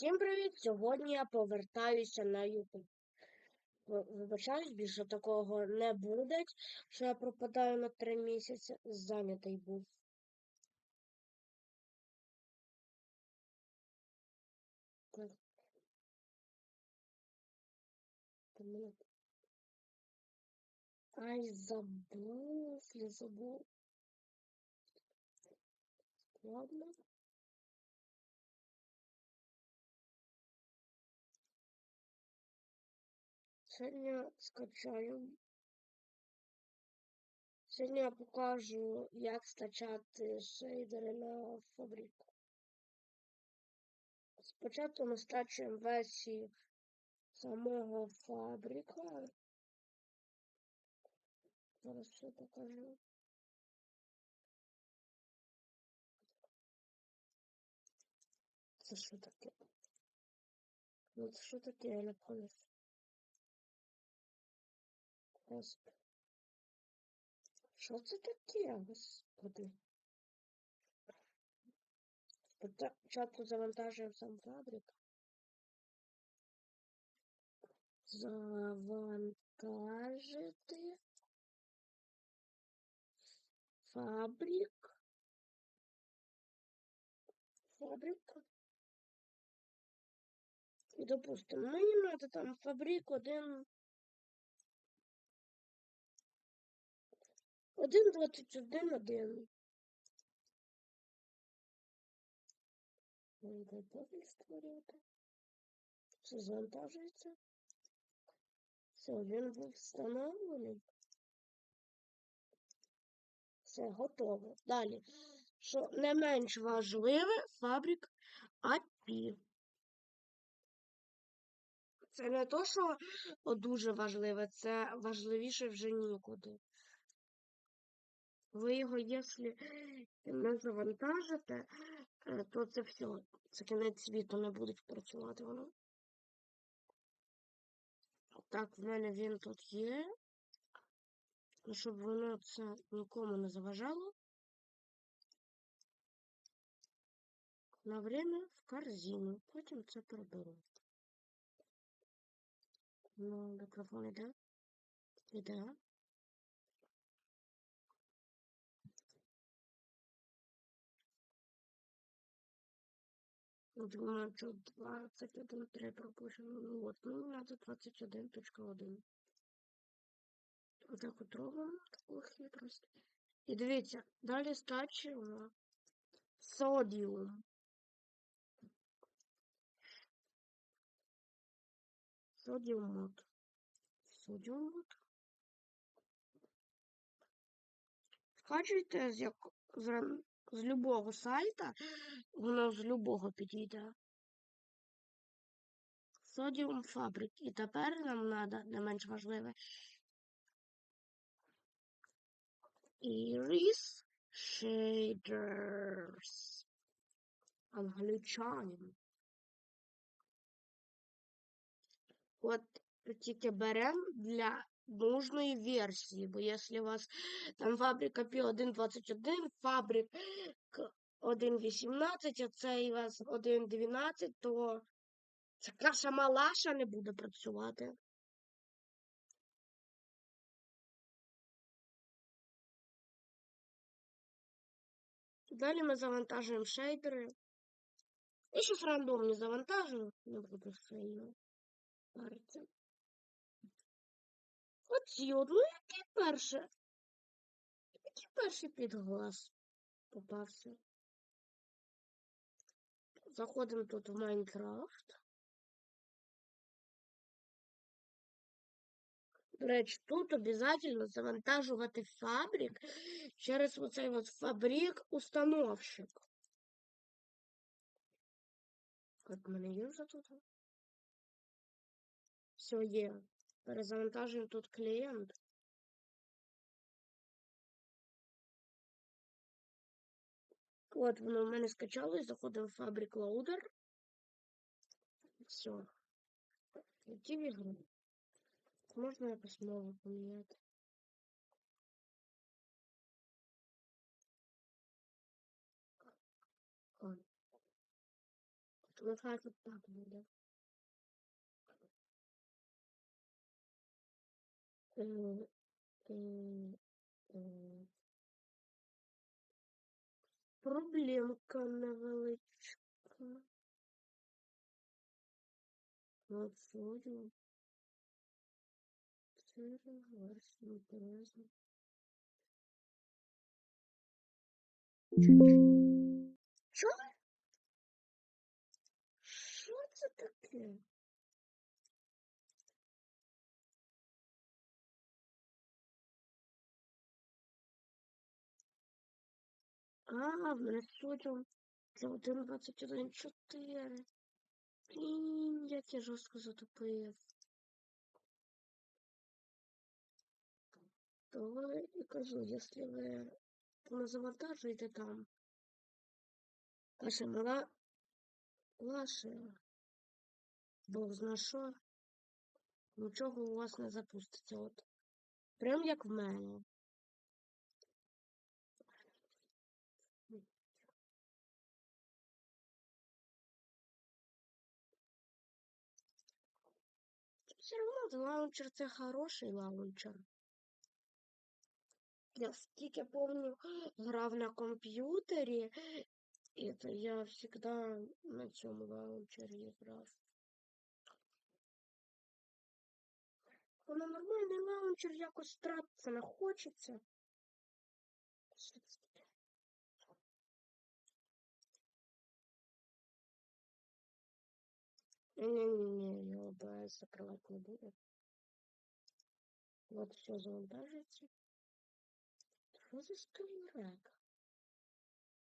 Всім привіт! Сьогодні я повертаюся на YouTube. Вибачаюсь, більше такого не буде, що я пропадаю на три місяці. Зайнятий був. Ай, забув, я забув. Ладно. Сьогодні скачаю. Сьогодні я покажу, як скачати шейдери на фабрику. Спочатку ми скачуємо версію самого фабрика. Зараз все покажу. Це що таке? Ну це що таке, я не понял. Господи. Що це таке, господи? Спочатку завантажуємо сам фабрик. Завантажити фабрик. Фабрик. І допустимо, мені надо там фабрик один. Один двадцять один один. Готовий створювати. Все завантажується. Все, він був встановлений. Все, готово. Далі. Що не менш важливе, фабрик API. Це не то, що дуже важливе, це важливіше вже нікуди. Ви його, якщо не завантажите, е, то це все. Це кінець світу не буде працювати воно. Так, в мене він тут є. Ну, щоб воно це нікому не заважало. На время в корзину. Потім це приберу. Ну, мікрофон іде. Іде. 21.3 пропущено. Ну от, ну надо 21.1. Отак от робимо таку хитрость. І дивіться, далі скачуємо содіум. Содіум мод. Содіум мод. Скачуйте з, як... з, з любого сайта, воно з любого підійде. Содіум фабрик. І тепер нам треба, не менш важливе, Iris Shaders. Англічанин. От тільки беремо для нужної версії, бо якщо у вас там фабрика P1.21, фабрик 1.18, а цей у вас 1.12, то ця каша малаша не буде працювати. Далі ми завантажуємо шейдери. Я щось рандомні завантажую, не буду сильно паритися. Оці от, ну який перший? Який перший під глаз попався? Заходимо тут в Майнкрафт. До речі, тут обов'язково завантажувати фабрик через оцей от фабрик установщик. От в мене є вже тут. Все є. Перезавантажуємо тут клієнт. От воно в мене скачалось, заходимо в фабрик лоудер. Все. Йти в ігру. Можна якось мову поміняти. Нехай тут так буде. Проблемка невеличка. Сьогодні. Це версія інтересно. Що? Що це таке? А, в мене сьогодні це 1.21.4. Блін, як я жорстко затупив. То я кажу, якщо ви не завантажуєте там ваше мала ваше Бог зна що, нічого у вас не запуститься. От. Прям як в мене. Все одно лаунчер це хороший лаунчер. Я скільки помню, грав на комп'ютері, і то я завжди на цьому лаунчері грав. Воно нормальний лаунчер, якось тратиться не хочеться. Не-не-не, я ОБС закрывать не буду. Вот все завантажится. Что за скринрек?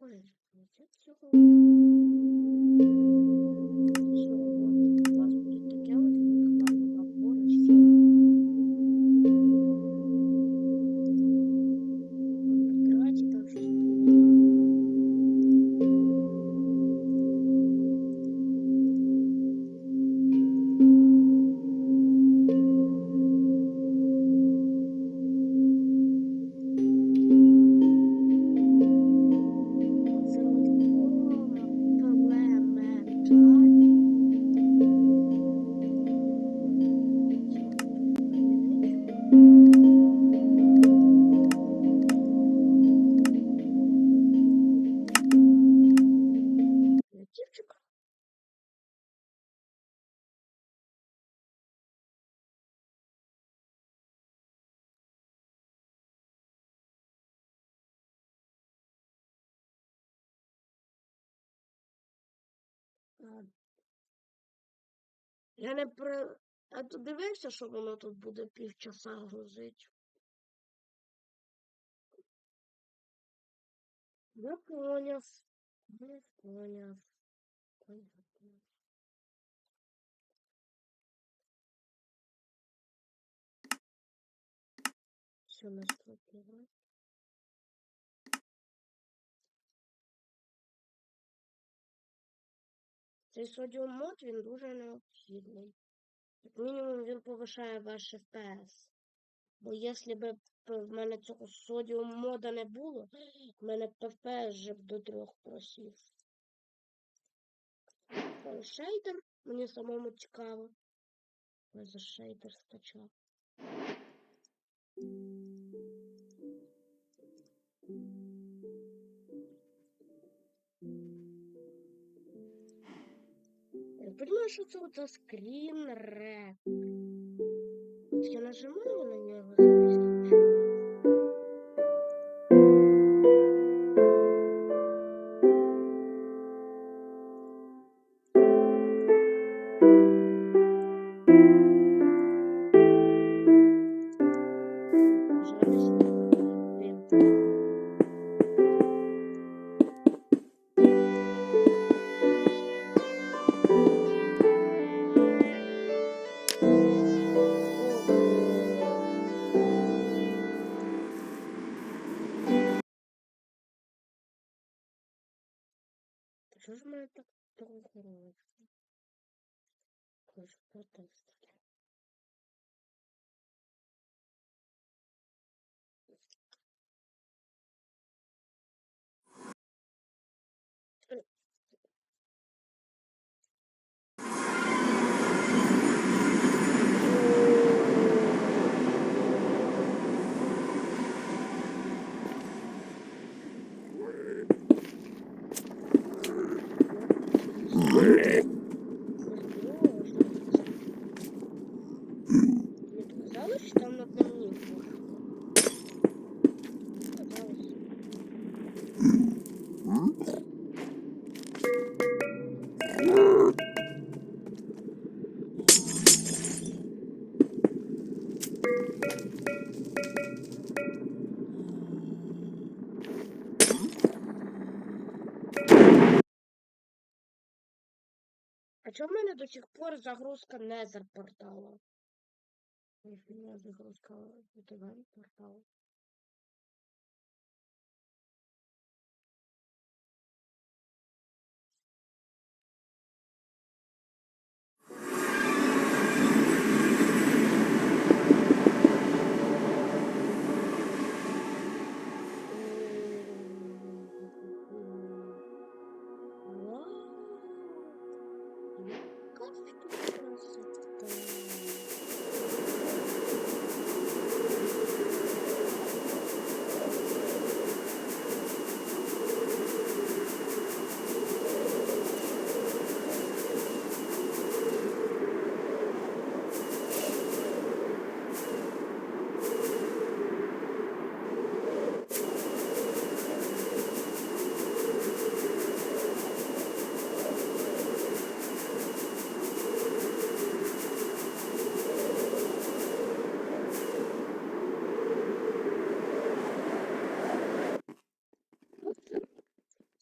Ой, вот всього. Я не про. А то дивився, що воно тут буде півчаса грузить. Я поняв. Я поняв. Понятно. Все наступило. Цей содіум мод він дуже необхідний. Як мінімум він повишає ваш FPS. Бо якщо б в мене цього содіум мода не було, в мене FPS вже б до трьох просів. Шейдер, мені самому цікаво. Я за шейдер скачав. Понимаю, що це за скрін рек. Я нажимаю на нього запись Що ж мене так трохи робиться? Хочу протестити. Можливо, що це. Мені показалось, що там на дневник був. Показалось. А чому в мене до сих пор загрузка Незер портала? В загрузка VTV портала. Вау! Яка ж тут красота!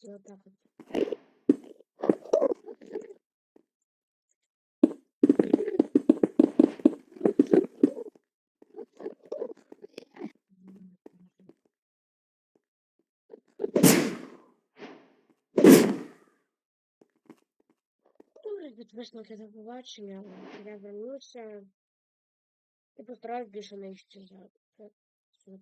І отак от. Від висновки до побачення. Я вернуся і постараюсь більше не іщезати. Все, все,